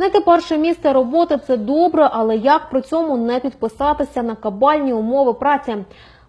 Знайти перше місце роботи це добре, але як при цьому не підписатися на кабальні умови праці?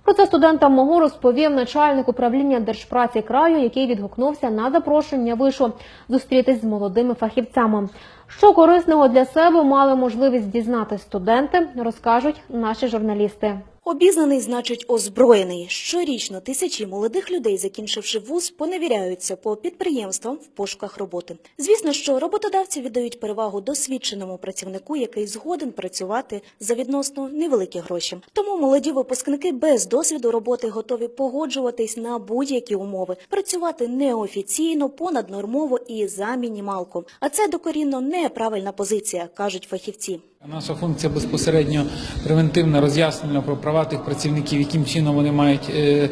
Про це студентам МОГУ розповів начальник управління держпраці краю, який відгукнувся на запрошення вишу зустрітись з молодими фахівцями. Що корисного для себе мали можливість дізнатись студенти, розкажуть наші журналісти. Обізнаний значить озброєний. Щорічно тисячі молодих людей, закінчивши вуз, поневіряються по підприємствам в пошуках роботи. Звісно, що роботодавці віддають перевагу досвідченому працівнику, який згоден працювати за відносно невеликі гроші. Тому молоді випускники без досвіду роботи готові погоджуватись на будь-які умови, працювати неофіційно, понаднормово і за мінімалку. А це докорінно неправильна позиція, кажуть фахівці. Наша функція безпосередньо превентивна, роз'яснення про права тих працівників, яким чином вони мають е,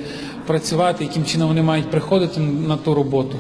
працювати, яким чином вони мають приходити на ту роботу.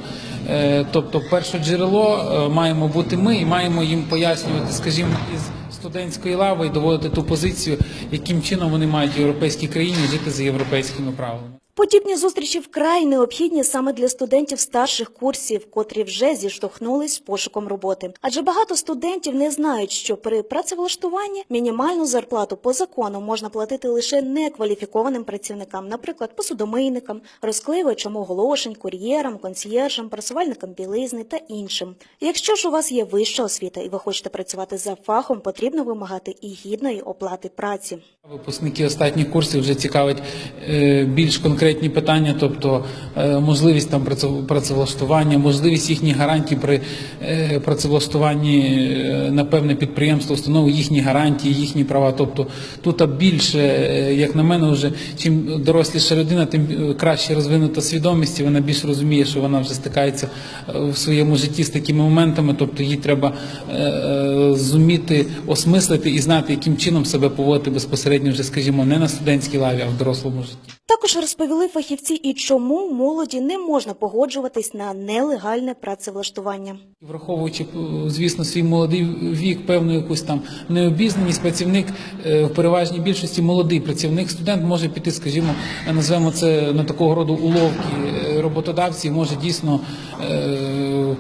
Е, тобто, перше джерело е, маємо бути ми і маємо їм пояснювати, скажімо, із студентської лави і доводити ту позицію, яким чином вони мають в європейській країні жити за європейськими правилами. Подібні зустрічі вкрай необхідні саме для студентів старших курсів, котрі вже зіштовхнулись з пошуком роботи. Адже багато студентів не знають, що при працевлаштуванні мінімальну зарплату по закону можна платити лише некваліфікованим працівникам, наприклад, посудомийникам, розклеювачам оголошень, кур'єрам, консьєржам, просувальникам білизни та іншим. Якщо ж у вас є вища освіта і ви хочете працювати за фахом, потрібно вимагати і гідної оплати праці. Випускники останніх курсів вже цікавить е, більш конкретні питання, тобто е, можливість там праце- працевлаштування, можливість їхніх гарантій при е, працевлаштуванні е, на певне підприємство, установи їхні гарантії, їхні права. Тобто тут більше, як на мене, вже чим доросліша людина, тим краще розвинута свідомість, і вона більш розуміє, що вона вже стикається в своєму житті з такими моментами. Тобто їй треба зуміти осмислити і знати, яким чином себе поводити безпосередньо вже, скажімо, не на студентській лаві, а в дорослому житті. Також розповіли фахівці і чому молоді не можна погоджуватись на нелегальне працевлаштування. Враховуючи, звісно, свій молодий вік, певну якусь там необізнаність, працівник е, в переважній більшості молодий працівник, студент може піти, скажімо, назвемо це на такого роду уловки е, роботодавці, може дійсно. е,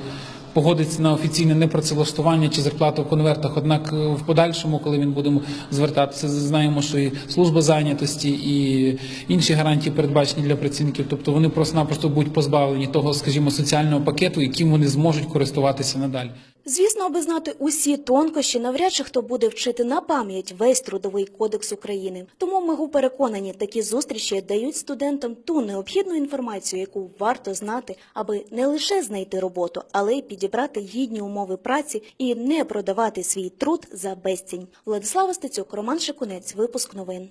Погодиться на офіційне непрацевлаштування чи зарплату в конвертах. Однак е, в подальшому, коли він буде звертатися, знаємо, що і служба зайнятості, і інші гарантії передбачені для працівників. Тобто вони просто-напросто будуть позбавлені того, скажімо, соціального пакету, яким вони зможуть користуватися надалі. Звісно, аби знати усі тонкощі, навряд чи хто буде вчити на пам'ять весь трудовий кодекс України. Тому ми переконані, такі зустрічі дають студентам ту необхідну інформацію, яку варто знати, аби не лише знайти роботу, але й підібрати гідні умови праці і не продавати свій труд за безцінь. Владислава Стецюк, Роман Шикунець, випуск новин.